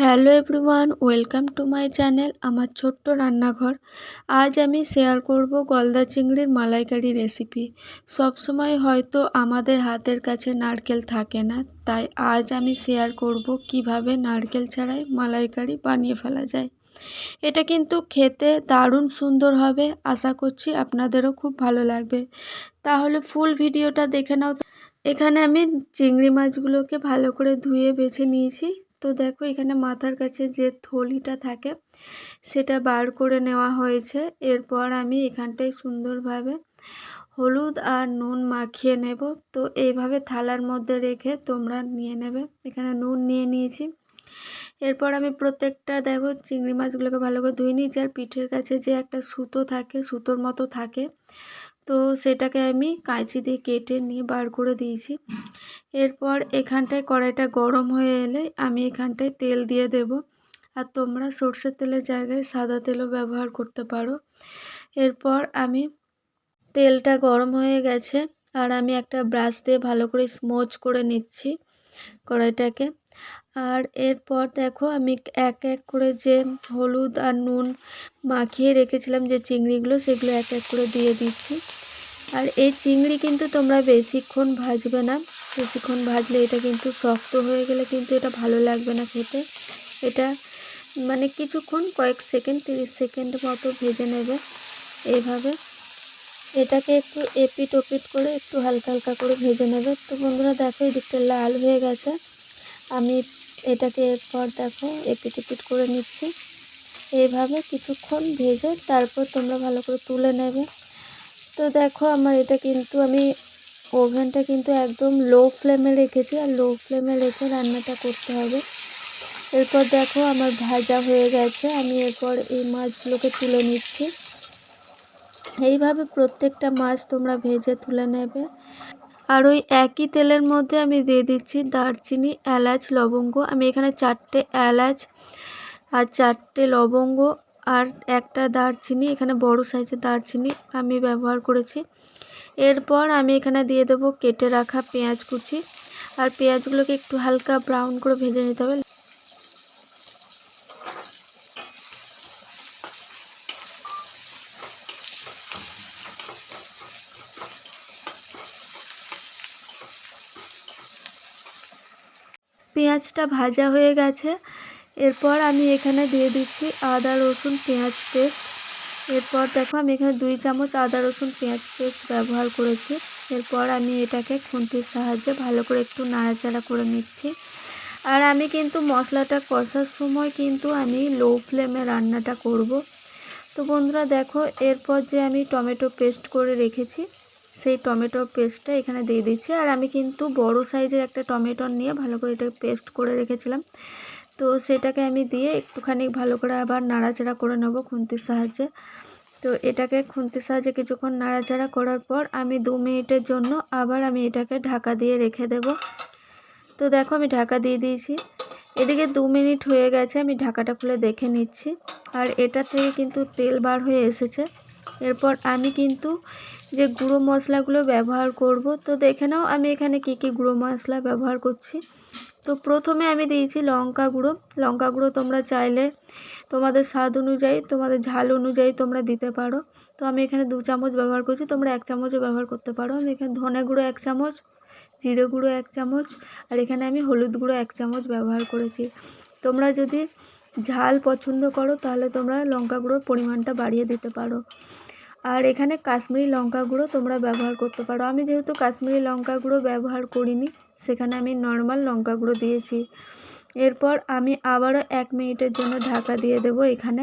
Hello everyone, welcome to my channel, আমার ছোট্ট রান্নাঘর। আজ আমি শেয়ার করব গলদা চিংড়ির মালাইকারি রেসিপি। সবসময় হয়তো আমাদের হাতের কাছে নারকেল থাকে না, তাই আজ আমি শেয়ার করব কীভাবে নারকেল ছাড়াই মালাইকারি বানিয়ে ফেলা যায়। এটা কিন্তু খেতে দারুণ সুন্দর হবে, আশা করছি আপনাদেরও খুব ভালো লাগবে। তাহলে ফুল ভিডিওটা দেখে নাও। এখানে আমি চিংড়ি মাছগুলোকে ভালো করে ধুয়ে বেছে নিয়েছি। তো দেখো এখানে মাথার কাছে যে থলিটা থাকে, সেটা বার করে নেওয়া হয়েছে। এরপর আমি এখানটায় সুন্দরভাবে হলুদ আর নুন মাখিয়ে নেব। তো এইভাবে থালার মধ্যে রেখে তোমরা নিয়ে নেবে। এখানে নুন নিয়ে নিয়েছি। এরপর আমি প্রত্যেকটা দেখো চিংড়ি মাছগুলোকে ভালো করে ধুয়ে নিয়েছি। আর পিঠের কাছে যে একটা সুতো থাকে, সুতোর মতো থাকে তো সেটাকে আমি কাঁচি দিয়ে কেটে নিয়ে বার করে দিয়েছি। এরপর এখানটায় কড়াইটা গরম হয়ে এলে আমি এখানটায় তেল দিয়ে দেব। আর তোমরা সর্ষের তেলের জায়গায় সাদা তেলও ব্যবহার করতে পারো। এরপর আমি তেলটা গরম হয়ে গেছে আর আমি একটা ব্রাশ দিয়ে ভালো করে স্মোচ করে নিচ্ছি কড়াইটাকে। আর এরপর দেখো আমি এক এক করে যে হলুদ আর নুন মাখিয়ে রেখেছিলাম যে চিংড়িগুলো সেগুলো এক এক করে দিয়ে দিচ্ছি। আর এই চিংড়ি কিন্তু তোমরা বেশিক্ষণ ভাজবে না। বেশিক্ষণ ভাজলে এটা কিন্তু শক্ত হয়ে গেলে কিন্তু এটা ভালো লাগবে না খেতে। এটা মানে কিছুক্ষণ কয়েক সেকেন্ড, তিরিশ সেকেন্ড মতো ভেজে নেবে এইভাবে। এটাকে একটু এপিট ওপিট করে একটু হালকা হালকা করে ভেজে নেবে। তো বন্ধুরা দেখো, এই দিকটা লাল হয়ে গেছে। আমি এটাকে এরপর দেখো, এপিট এপিট করে নিচ্ছি। এইভাবে কিছুক্ষণ ভেজে তারপর তোমরা ভালো করে তুলে নেবে। তো দেখো আমার এটা কিন্তু আমি ওভেনটা কিন্তু একদম লো ফ্লেমে রেখেছি, আর লো ফ্লেমে রেখে রান্নাটা করতে হবে। এরপর দেখো আমার ভাজা হয়ে গেছে, আমি এরপর এই মাছগুলোকে তুলে নিচ্ছি। এইভাবে প্রত্যেকটা মাছ তোমরা ভেজে তুলে নেবে। আর ওই একই তেলের মধ্যে আমি দিয়ে দিচ্ছি দারচিনি, এলাচ, লবঙ্গ। আমি এখানে চারটে এলাচ আর চারটে লবঙ্গ আর একটা দারচিনি, এখানে বড় সাইজের দারচিনি আমি ব্যবহার করেছি। এরপর আমি এখানে দিয়ে দেবো কেটে রাখা পেঁয়াজ কুচি। আর পেঁয়াজগুলোকে একটু হালকা ব্রাউন করে ভেজে নিতে হবে। পেঁয়াজটা ভাজা হয়ে গেছে। এরপর আমি এখানে দিয়ে দিচ্ছি আদা, রসুন, পেঁয়াজ পেস্ট। এরপর দেখো আমি এখানে দুই চামচ আদা, রসুন, পেঁয়াজ পেস্ট ব্যবহার করেছি। এরপর আমি এটাকে খুন্তির সাহায্যে ভালো করে একটু নাড়াচাড়া করে নিচ্ছি। আর আমি কিন্তু মশলাটা কষার সময় কিন্তু আমি লো ফ্লেমে রান্নাটা করব। তো বন্ধুরা দেখো, এরপর যে আমি টমেটো পেস্ট করে রেখেছি, সেই টমেটোর পেস্টটা এখানে দিয়ে দিচ্ছি। আর আমি কিন্তু বড় সাইজের একটা টমেটো নিয়ে ভালো করে এটাকে পেস্ট করে রেখেছিলাম। তো সেটাকে আমি দিয়ে একটুখানি ভালো করে আবার নাড়াচাড়া করে নেব খুন্তির সাহায্যে। তো এটাকে খুন্তির সাহায্যে কিছুক্ষণ নাড়াচাড়া করার পর আমি দু মিনিটের জন্য আবার আমি এটাকে ঢাকা দিয়ে রেখে দেব। তো দেখো আমি ঢাকা দিয়ে দিয়েছি। এদিকে দু মিনিট হয়ে গেছে, আমি ঢাকাটা খুলে দেখে নিচ্ছি। আর এটা থেকে কিন্তু তেল বার হয়ে এসেছে। এরপর আমি কিন্তু যে গুঁড়ো মশলাগুলো ব্যবহার করব, তো দেখে নাও আমি এখানে কি কি গুঁড়ো মশলা ব্যবহার করছি। তো প্রথমে আমি দিয়েছি লঙ্কা গুঁড়ো। লঙ্কা গুঁড়ো তোমরা চাইলে তোমাদের স্বাদ অনুযায়ী, তোমাদের ঝাল অনুযায়ী তোমরা দিতে পারো। তো আমি এখানে দু চামচ ব্যবহার করছি, তোমরা এক চামচও ব্যবহার করতে পারো। আমি এখানে ধনে গুঁড়ো এক চামচ, জিরে গুঁড়ো এক চামচ, আর এখানে আমি হলুদ গুঁড়ো এক চামচ ব্যবহার করেছি। তোমরা যদি ঝাল পছন্দ করো, তাহলে তোমরা লঙ্কা গুঁড়োর পরিমাণটা বাড়িয়ে দিতে পারো। আর এখানে কাশ্মীরি লঙ্কা গুঁড়ো তোমরা ব্যবহার করতে পারো। আমি যেহেতু কাশ্মীরি লঙ্কা গুঁড়ো ব্যবহার করিনি সেখানে আমি নর্মাল লঙ্কা গুঁড়ো দিয়েছি। এরপর আমি আবারও এক মিনিটের জন্য ঢাকা দিয়ে দেব এখানে।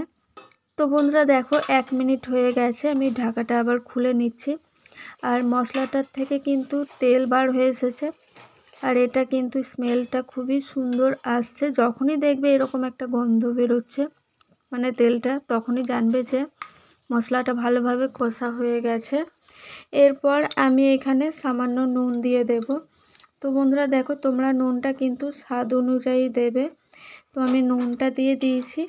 তো বন্ধুরা, দেখো, এক মিনিট হয়ে গেছে, আমি ঢাকাটা আবার খুলে নিচ্ছি। আর মশলাটার থেকে কিন্তু তেল বার হয়ে এসেছে। আর এটা কিন্তু স্মেলটা খুবই সুন্দর আসছে। যখনই দেখবে এরকম একটা গন্ধ বেরোচ্ছে মানে তেলটা, তখনই জানবে যে মশলাটা ভালোভাবে কষা হয়ে গেছে। এরপর আমি এখানে সামান্য নুন দিয়ে দেব। তো বন্ধুরা দেখো তোমরা নুনটা কিন্তু স্বাদ অনুযায়ী দেবে। তো আমি নুনটা দিয়ে দিয়েছি।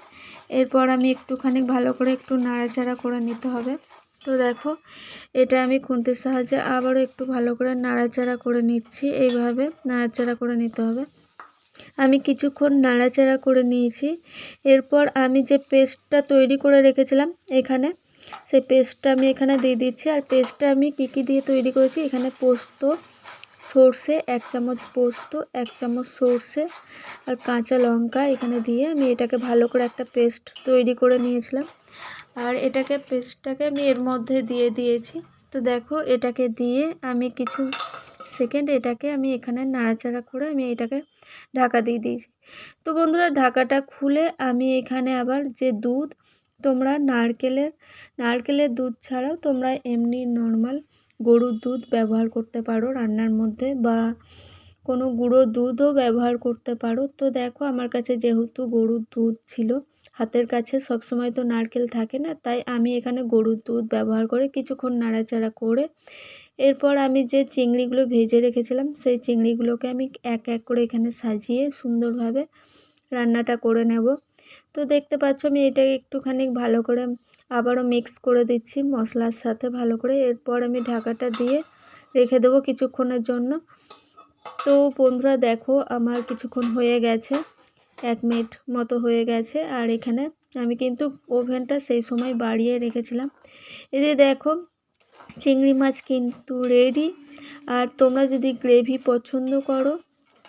এরপর আমি একটুখানি ভালো করে একটু নাড়াচাড়া করে নিতে হবে। তো দেখো, এটা আমি খুন্তির সাহায্যে আবারও একটু ভালো করে নাড়াচাড়া করে নিচ্ছি। এইভাবে নাড়াচাড়া করে নিতে হবে। আমি কিছুক্ষণ নাড়াচাড়া করে নিয়েছি। এরপর আমি যে পেস্টটা তৈরি করে রেখেছিলাম এখানে, সেই পেস্টটা আমি এখানে দিয়ে দিচ্ছি। আর পেস্টটা আমি কী কী দিয়ে তৈরি করেছি? এখানে পোস্ত সর্ষে, এক চামচ পোস্ত, এক চামচ সর্ষে আর কাঁচা লঙ্কা এখানে দিয়ে আমি এটাকে ভালো করে একটা পেস্ট তৈরি করে নিয়েছিলাম। আর এটাকে পেস্টটাকে আমি এর মধ্যে দিয়ে দিয়েছি। তো দেখো, এটাকে দিয়ে আমি কিছু সেকেন্ড এটাকে আমি এখানে নাড়াচাড়া করে আমি এটাকে ঢাকা দিয়ে দিয়েছি। তো বন্ধুরা, ঢাকাটা খুলে আমি এখানে আবার যে দুধ, তোমরা নারকেলের নারকেলের দুধ ছাড়াও তোমরা এমনি নর্মাল গরুর দুধ ব্যবহার করতে পারো রান্নার মধ্যে বা কোনো গুঁড়ো দুধও ব্যবহার করতে পারো। তো দেখো আমার কাছে যেহেতু গরুর দুধ ছিল, হাতের কাছে সবসময় তো নারকেল থাকে না, তাই আমি এখানে গরুর দুধ ব্যবহার করে কিছুক্ষণ নাড়াচাড়া করে এরপর আমি যে চিংড়িগুলো ভেজে রেখেছিলাম, সেই চিংড়িগুলোকে আমি এক এক করে এখানে সাজিয়ে সুন্দরভাবে রান্নাটা করে নেব। তো দেখতে পাচ্ছ আমি এটাকে একটুখানি ভালো করে আবারও মিক্স করে দিচ্ছি মশলার সাথে ভালো করে। এরপর আমি ঢাকাটা দিয়ে রেখে দেবো কিছুক্ষণের জন্য। তো বন্ধুরা দেখো আমার কিছুক্ষণ হয়ে গেছে, এক মিনিট মতো হয়ে গেছে। আর এখানে আমি কিন্তু ওভেনটা সেই সময় বাড়িয়ে রেখেছিলাম। এদের দেখো, চিংড়ি মাছ কিন্তু রেডি আর তোমরা যদি গ্রেভি পছন্দ করো,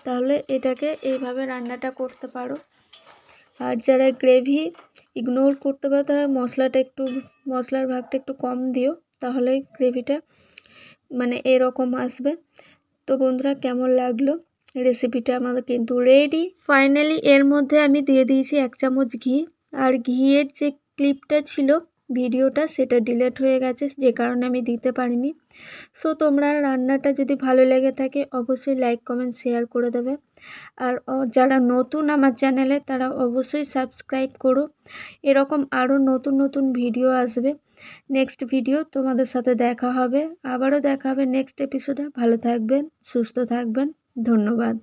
তাহলে এটাকে এইভাবে রান্নাটা করতে পারো। আর যারা গ্রেভি ইগনোর করতে পারো তারা মশলাটা একটু, মশলার ভাগটা একটু কম দিও, তাহলে গ্রেভিটা মানে এরকম আসবে। তো বন্ধুরা, কেমন লাগল? রেসিপিটা আমাদের কিন্তু রেডি ফাইনালি এর মধ্যে আমি দিয়ে দিয়েছি এক চামচ ঘি। আর ঘিয়ের যে ক্লিপটা ছিল ভিডিওটা সেটা ডিলেট হয়ে গেছে, যে কারণে আমি দিতে পারিনি। সো তোমরা রান্নাটা যদি ভালো লেগে থাকে, অবশ্যই লাইক কমেন্ট শেয়ার করে দেবে। আর যারা নতুন আমার চ্যানেলে তারা অবশ্যই সাবস্ক্রাইব করো। এরকম আরও নতুন নতুন ভিডিও আসবে। নেক্সট ভিডিও তোমাদের সাথে দেখা হবে। আবারও দেখা হবে নেক্সট এপিসোডে ভালো থাকবেন, সুস্থ থাকবেন। ধন্যবাদ।